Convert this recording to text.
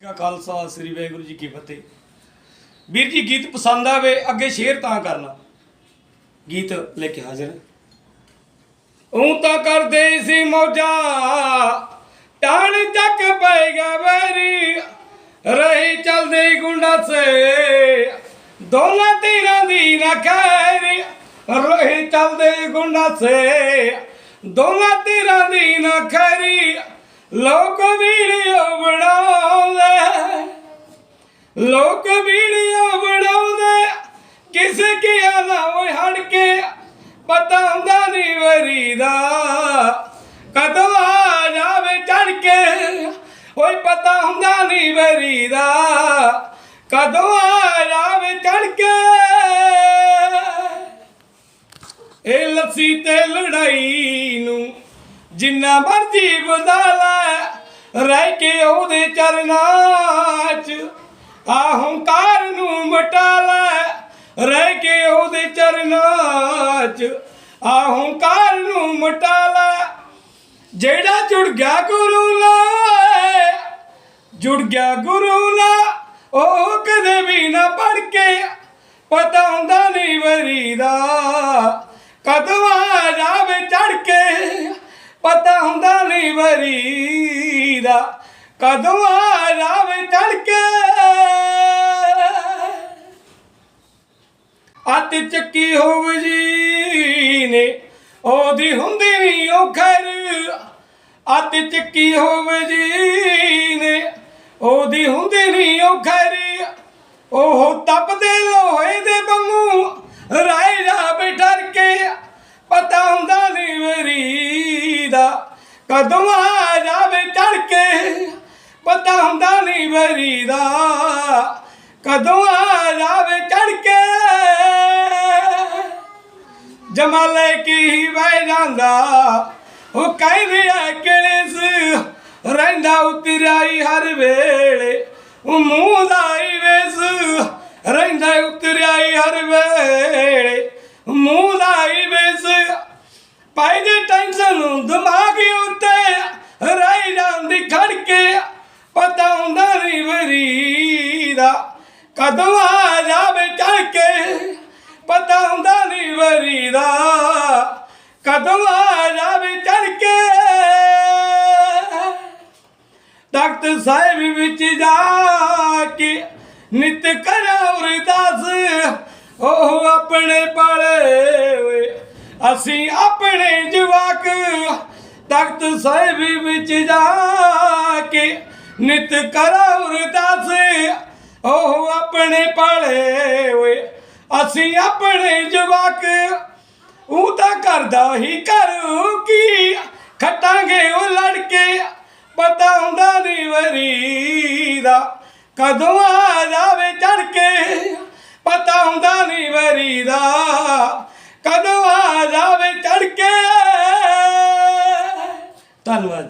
ਕਾ ਖਾਲਸਾ, ਸ੍ਰੀ ਵਾਹਿਗੁਰੂ ਜੀ ਕੀ ਫਤਿਹ। ਵੀਰ ਜੀ, ਗੀਤ ਪਸੰਦ ਆਵੇ, ਅੱਗੇ ਸ਼ੇਅਰ ਤਾਂ ਕਰਨਾ। ਗੀਤ ਲੈ ਕੇ ਹਾਜ਼ਰ ਉਹ ਤਾਂ ਕਰਦੇ ਸੀ ਮੌਜਾ ਟਾਣ ਚੱਕ ਪਏਗਾ ਵੈਰੀ। ਰਹੀ ਚਲਦੇ ਗੁੰਡਾ ਸੇ ਦੋਨਾਂ ਤੀਰਾਂ ਦੀ ਨਾ ਖੈਰੀ। ਰਹੀ ਚਲਦੇ ਗੁੰਡਾ ਸੇ ਦੋਨਾਂ ਤੀਰਾਂ ਦੀ ਨਾ ਖੈਰੀ। ਲੋਕ ਵੀਡੀਓ ਬਣਾਉਂਦੇ ਲੋਕ ਵੀਡੀਓ ਬਣਾਉਂਦੇ ਕਿਸੇ ਕੀ ਨਾ ਓਏ ਹੜ ਕੇ, ਪਤਾ ਹੁੰਦਾ ਨਹੀਂ ਵਰੀ ਦਾ। ਕਦੋਂ ਆ ਜਾਵੇ ਚੜ ਕੇ, ਓਏ ਪਤਾ ਹੁੰਦਾ ਨਹੀਂ ਵਰੀ ਦਾ। ਕਦੋਂ ਆ ਜਾਵੇ ਚੜ ਕੇ। ਇਹ ਲੱਸੀ ਤੇ ਲੜਾਈ ਨੂੰ ਜਿੰਨਾ ਮਰਜ਼ੀ ਵਧਾ ਲੈ, ਰਹਿ ਕੇ ਉਹਦੇ ਚਰਨਾਂ 'ਚ। ਆ ਹੰਕਾਰ ਨੂੰ ਮਟਾ ਲੈ, ਰਹਿ ਕੇ ਉਹਦੇ ਚਰਨਾਂ 'ਚ। ਆ ਹੰਕਾਰ ਨੂੰ ਮਟਾ ਲੈ, ਜਿਹੜਾ ਜੁੜ ਗਿਆ ਗੁਰੂ ਨਾਲ ਜੁੜ ਗਿਆ ਗੁਰੂ ਨਾਲ ਉਹ ਕਦੇ ਵੀ ਨਾ ਪੜ ਕੇ ਪਤਾ ਹੁੰਦਾ ਨਹੀਂ ਵਰੀ ਦਾ। ਕਦੋਂ ਆ ਜਾਵੇ ਚੜ ਕੇ ਪਤਾ ਹੁੰਦਾ ਨਹੀਂ ਵਰੀ ਦਾ। ਕਦੋਂ ਆ ਜਾਵੇ ਚੜ ਅੱਤ ਚੱਕੀ ਹੋਵ ਜੀ ਨੇ ਉਹਦੀ ਹੁੰਦੀ ਨਹੀਂ ਉਹ ਖੈਰ। ਅੱਤ ਚੱਕੀ ਹੋਵ ਜੀ ਨੇ ਉਹਦੀ ਹੁੰਦੀ ਨਹੀਂ ਉਹ ਖੈਰ। ਉਹ ਤਪਦੇ ਲੋਹੇ ਦੇ ਵਾਂਗੂ ਕਦੋਂ ਜਾਵੇ ਚੜ ਕੇ ਪਤਾ ਹੁੰਦਾ ਨਹੀਂ ਮੇਰੀ ਦਾ। ਕਦੋਂ ਆ ਜਾਵੇ ਚੜ ਕੇ ਜਮਾਲੇ ਕੀ ਵਹਿ ਜਾਂਦਾ। ਉਹ ਕਹਿੰਦੇ ਆ ਕਿਲਿਸ ਰਹਿੰਦਾ ਉਤਰਾਈ ਹਰ ਵੇਲੇ। ਉਹ ਮੂੰਹ ਦਾ ਹੀ ਵੇਸ ਰਹਿੰਦਾ ਉਤਰਾਈ ਹਰ ਵੇਲੇ। ਮੂੰਹ ਦਾ ਹੀ ਵੇਸ ਪਾਈ ਦੇ ਟੈਨਸ਼ਨ ਦਿਮਾਗ ਉੱਤੇ ਰਹਿ ਜਾਂਦੀ ਖੜ ਕੇ ਪਤਾ ਹੁੰਦਾ ਨਹੀਂ ਦਾ ਕਦੋਂ ਆ ਜਾਵੇ ਚੜ ਕੇ ਪਤਾ ਹੁੰਦਾ ਨਹੀਂ ਦਾ ਕਦੋਂ ਆ ਜਾਵੇ ਚੜ ਕੇ ਤਖਤ ਸਾਹਿਬ ਵਿੱਚ ਜਾ ਕੇ ਨਿਤ ਕਰਾਂ ਅਰਦਾਸ ਅਸੀਂ ਆਪਣੇ ਜਵਾਕ ਤਖਤ ਸਾਹਿਬ ਵਿੱਚ ਜਾ ਕੇ ਨਿਤ ਕਰਾਂ ਅਰਦਾਸ। ਉਹ ਆਪਣੇ ਪਾਲੇ ਓਏ ਅਸੀਂ ਆਪਣੇ ਜਵਾਕ ਉਹ ਤਾਂ ਕਰਦਾ ਹੀ ਕਰੂ ਕੀ ਖੱਟਾਂਗੇ ਉਹ ਲੜਕੇ। ਪਤਾ ਹੁੰਦਾ ਨਹੀਂ ਵਰੀ ਦਾ ਕਦੋਂ ਆ ਜਾਵੇ ਚੜ ਕੇ। ਪਤਾ ਹੁੰਦਾ ਨਹੀਂ ਵਰੀ ਦਾ ਕਦੋਂ ਆ